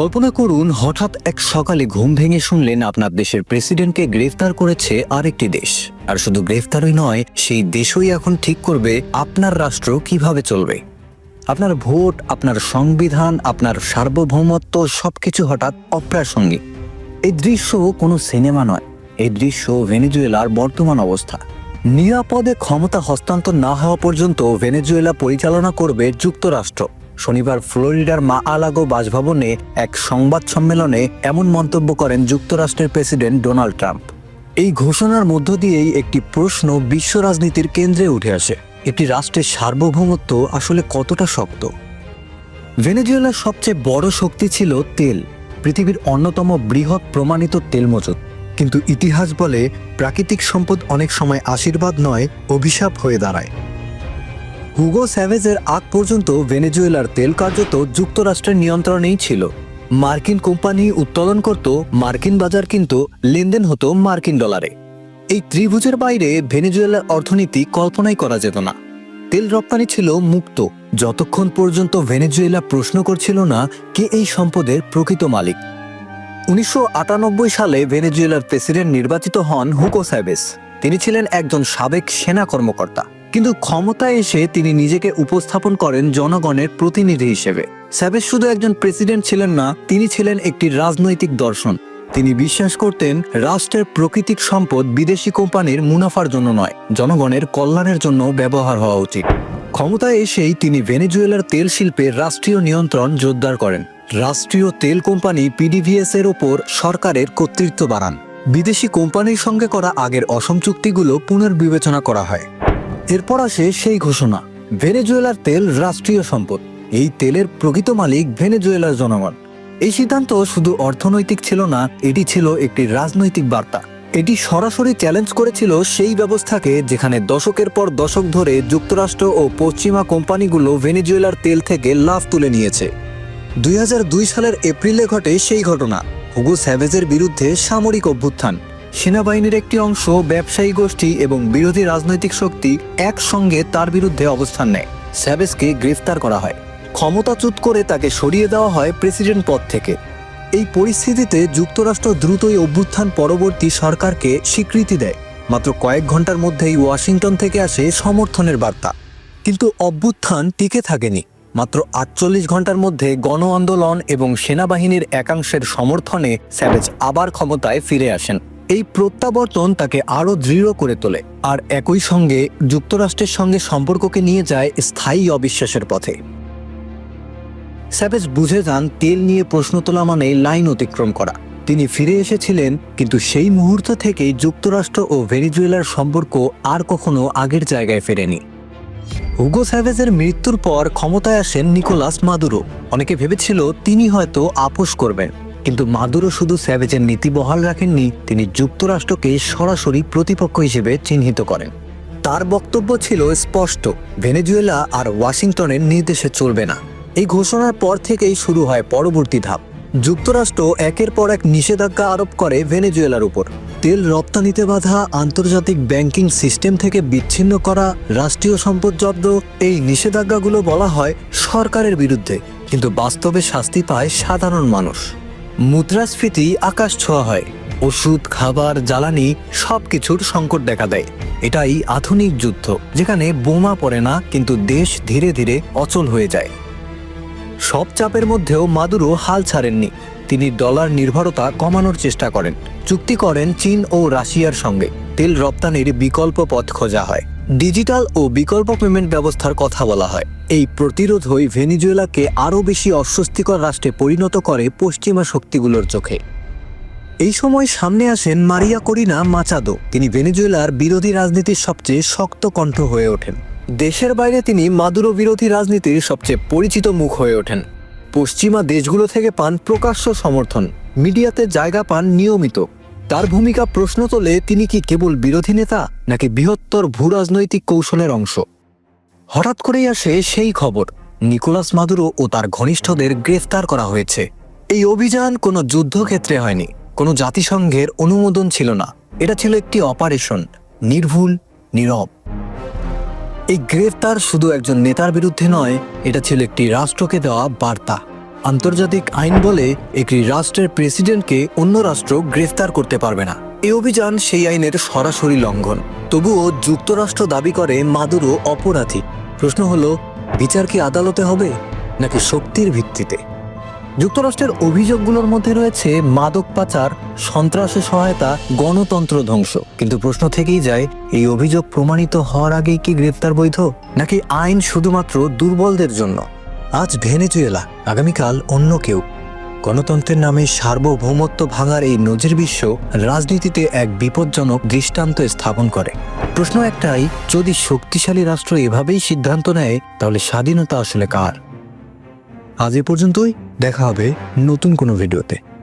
কল্পনা করুন, হঠাৎ এক সকালে ঘুম ভেঙে শুনলেন আপনার দেশের প্রেসিডেন্টকে গ্রেফতার করেছে আরেকটি দেশ। আর শুধু গ্রেফতারই নয়, সেই দেশই এখন ঠিক করবে আপনার রাষ্ট্র কীভাবে চলবে। আপনার ভোট, আপনার সংবিধান, আপনার সার্বভৌমত্ব সবকিছু হঠাৎ অপ্রাসঙ্গিক। এই দৃশ্য কোনো সিনেমা নয়, এই দৃশ্য ভেনেজুয়েলার বর্তমান অবস্থা। নিরাপদে ক্ষমতা হস্তান্তর না হওয়া পর্যন্ত ভেনেজুয়েলা পরিচালনা করবে যুক্তরাষ্ট্র। শনিবার ফ্লোরিডার মা আলাগো বাসভবনে এক সংবাদ সম্মেলনে এমন মন্তব্য করেন যুক্তরাষ্ট্রের প্রেসিডেন্ট ডোনাল্ড ট্রাম্প। এই ঘোষণার মধ্য দিয়েই একটি প্রশ্ন বিশ্ব রাজনীতির কেন্দ্রে উঠে আসে। একটি রাষ্ট্রের সার্বভৌমত্ব আসলে কতটা শক্ত? ভেনেজুয়েলার সবচেয়ে বড় শক্তি ছিল তেল, পৃথিবীর অন্যতম বৃহৎ প্রমাণিত তেল মজুদ কিন্তু ইতিহাস বলে প্রাকৃতিক সম্পদ অনেক সময় আশীর্বাদ নয়, অভিশাপ হয়ে দাঁড়ায়। হুগো স্যাভেজের আগ পর্যন্ত ভেনেজুয়েলার তেল কার্যত যুক্তরাষ্ট্রের নিয়ন্ত্রণেই ছিল। মার্কিন কোম্পানি উত্তোলন করত মার্কিন বাজার কিন্তু লেনদেন হতো মার্কিন ডলারে। এই ত্রিভুজের বাইরে ভেনেজুয়েলার অর্থনীতি কল্পনাই করা যেত না। তেল রপ্তানি ছিল মুক্ত। যতক্ষণ পর্যন্ত ভেনেজুয়েলা প্রশ্ন করছিল না কে এই সম্পদের প্রকৃত মালিক। উনিশশো আটানব্বই সালে ভেনেজুয়েলার প্রেসিডেন্ট নির্বাচিত হন হুকো স্যাভেস তিনি ছিলেন একজন সাবেক সেনা কর্মকর্তা। কিন্তু ক্ষমতায় এসে তিনি নিজেকে উপস্থাপন করেন জনগণের প্রতিনিধি হিসেবে। স্যাভেস শুধু একজন প্রেসিডেন্ট ছিলেন না, তিনি ছিলেন একটি রাজনৈতিক দর্শন। তিনি বিশ্বাস করতেন, রাষ্ট্রের প্রকৃতিক সম্পদ বিদেশি কোম্পানির মুনাফার জন্য নয়, জনগণের কল্যাণের জন্য ব্যবহার হওয়া উচিত। ক্ষমতায় এসেই তিনি ভেনেজুয়েলার তেল শিল্পে রাষ্ট্রীয় নিয়ন্ত্রণ জোরদার করেন। রাষ্ট্রীয় তেল কোম্পানি পিডিভিএস এর ওপর সরকারের কর্তৃত্ব বাড়ান। বিদেশি কোম্পানির সঙ্গে করা আগের অসম চুক্তিগুলো পুনর্বিবেচনা করা হয়। এরপর আসে সেই ঘোষণা, ভেনেজুয়েলার তেল রাষ্ট্রীয় সম্পদ। এই তেলের প্রকৃত মালিক ভেনেজুয়েলার জনগণ। এই সিদ্ধান্ত শুধু অর্থনৈতিক ছিল না, এটি ছিল একটি রাজনৈতিক বার্তা। এটি সরাসরি চ্যালেঞ্জ করেছিল সেই ব্যবস্থাকে যেখানে দশকের পর দশক ধরে যুক্তরাষ্ট্র ও পশ্চিমা কোম্পানিগুলো ভেনেজুয়েলার তেল থেকে লাভ তুলে নিয়েছে। দুই হাজার দুই সালের এপ্রিলে ঘটে সেই ঘটনা, হুগো স্যাভেজের বিরুদ্ধে সামরিক অভ্যুত্থান। সেনাবাহিনীর একটি অংশ, ব্যবসায়ী গোষ্ঠী এবং বিরোধী রাজনৈতিক শক্তি একসঙ্গে তার বিরুদ্ধে অবস্থান নেয়। স্যাভেজকে গ্রেফতার করা হয়। ক্ষমতাচ্যুত করে তাকে সরিয়ে দেওয়া হয় প্রেসিডেন্ট পদ থেকে। এই পরিস্থিতিতে যুক্তরাষ্ট্র দ্রুতই অভ্যুত্থান পরবর্তী সরকারকে স্বীকৃতি দেয়। মাত্র কয়েক ঘণ্টার মধ্যেই ওয়াশিংটন থেকে আসে সমর্থনের বার্তা। কিন্তু অভ্যুত্থান টিকে থাকেনি। মাত্র আটচল্লিশ ঘণ্টার মধ্যে গণ আন্দোলন এবং সেনাবাহিনীর একাংশের সমর্থনে স্যাভেজ আবার ক্ষমতায় ফিরে আসেন। এই প্রত্যাবর্তন তাকে আরও দৃঢ় করে তোলে আর একই সঙ্গে যুক্তরাষ্ট্রের সঙ্গে সম্পর্ককে নিয়ে যায় স্থায়ী অবিশ্বাসের পথে। স্যাভেজ বুঝে যান, তেল নিয়ে প্রশ্ন তোলা মানে লাইন অতিক্রম করা। তিনি ফিরে এসেছিলেন, কিন্তু সেই মুহূর্ত থেকেই যুক্তরাষ্ট্র ও ভেনিজুয়েলার সম্পর্ক আর কখনো আগের জায়গায় ফেরেনি। হুগো স্যাভেজের মৃত্যুর পর ক্ষমতায় আসেন নিকোলাস মাদুরো। অনেকে ভেবেছিল, তিনি হয়তো আপোষ করবেন। কিন্তু মাদুরো শুধু স্যাভেজের নীতি বহাল রাখেননি, তিনি যুক্তরাষ্ট্রকে সরাসরি প্রতিপক্ষ হিসেবে চিহ্নিত করেন। তার বক্তব্য ছিল স্পষ্ট, ভেনেজুয়েলা আর ওয়াশিংটনের নির্দেশে চলবে না। এই ঘোষণার পর থেকেই শুরু হয় পরবর্তী ধাপ। যুক্তরাষ্ট্র একের পর এক নিষেধাজ্ঞা আরোপ করে ভেনেজুয়েলার উপর। তেল রপ্তানিতে বাধা, আন্তর্জাতিক ব্যাংকিং সিস্টেম থেকে বিচ্ছিন্ন করা, রাষ্ট্রীয় সম্পদ জব্দ, এই নিষেধাজ্ঞাগুলো বলা হয় সরকারের বিরুদ্ধে। কিন্তু বাস্তবে শাস্তি পায় সাধারণ মানুষ। মুদ্রাস্ফীতি আকাশ ছোঁয়া হয়। ওষুধ, খাবার, জ্বালানি সব কিছুর সংকট দেখা দেয়। এটাই আধুনিক যুদ্ধ, যেখানে বোমা পড়ে না, কিন্তু দেশ ধীরে ধীরে অচল হয়ে যায়। সব চাপের মধ্যেও মাদুরো হাল ছাড়েননি। তিনি ডলার নির্ভরতা কমানোর চেষ্টা করেন। চুক্তি করেন চীন ও রাশিয়ার সঙ্গে। তেল রপ্তানির বিকল্প পথ খোঁজা হয়। ডিজিটাল ও বিকল্প পেমেন্ট ব্যবস্থার কথা বলা হয়। এই প্রতিরোধ প্রতিরোধই ভেনিজুয়েলাকে আরও বেশি অস্বস্তিকর রাষ্ট্রে পরিণত করে পশ্চিমা শক্তিগুলোর চোখে। এই সময় সামনে আসেন মারিয়া করিনা মাচাদো। তিনি ভেনিজুয়েলার বিরোধী রাজনীতির সবচেয়ে শক্ত কণ্ঠ হয়ে ওঠেন। দেশের বাইরে তিনি মাদুরো বিরোধী রাজনীতির সবচেয়ে পরিচিত মুখ হয়ে ওঠেন। পশ্চিমা দেশগুলো থেকে পান প্রকাশ্য সমর্থন। মিডিয়াতে জায়গা পান নিয়মিত। তার ভূমিকা প্রশ্ন তোলে তিনি কি কেবল বিরোধী নেতা, নাকি বৃহত্তর ভূরাজনৈতিক কৌশলের অংশ? হঠাৎ করেই আসে সেই খবর। নিকোলাস মাদুরো ও তার ঘনিষ্ঠদের গ্রেফতার করা হয়েছে। এই অভিযান কোনো যুদ্ধক্ষেত্রে হয়নি, কোনো জাতিসংঘের অনুমোদন ছিল না। এটা ছিল একটি অপারেশন, নির্ভুল, নীরব। এই গ্রেফতার শুধু একজন নেতার বিরুদ্ধে নয়, এটা ছিল একটি রাষ্ট্রকে দেওয়া বার্তা। আন্তর্জাতিক আইন বলে একটি রাষ্ট্রের প্রেসিডেন্টকে অন্য রাষ্ট্র গ্রেফতার করতে পারবে না। এই অভিযান সেই আইনের সরাসরি লঙ্ঘন। তবুও যুক্তরাষ্ট্র দাবি করে মাদুরো অপরাধী। প্রশ্ন হলো, বিচার কি আদালতে হবে নাকি শক্তির ভিত্তিতে? যুক্তরাষ্ট্রের অভিযোগগুলোর মধ্যে রয়েছে মাদক পাচার সন্ত্রাসে সহায়তা, গণতন্ত্র ধ্বংস। কিন্তু প্রশ্ন থেকেই যায়, এই অভিযোগ প্রমাণিত হওয়ার আগেই কি গ্রেফতার বৈধ? নাকি আইন শুধুমাত্র দুর্বলদের জন্য? আজ ভেনেজুয়েলা আগামীকাল অন্য কেউ। গণতন্ত্রের নামে সার্বভৌমত্ব ভাঙার এই নজির বিশ্ব রাজনীতিতে এক বিপজ্জনক দৃষ্টান্ত স্থাপন করে। প্রশ্ন একটাই, যদি শক্তিশালী রাষ্ট্র এভাবেই সিদ্ধান্ত নেয়, তাহলে স্বাধীনতা আসলে কার? আজ এ পর্যন্তই, দেখা হবে নতুন কোনো ভিডিওতে।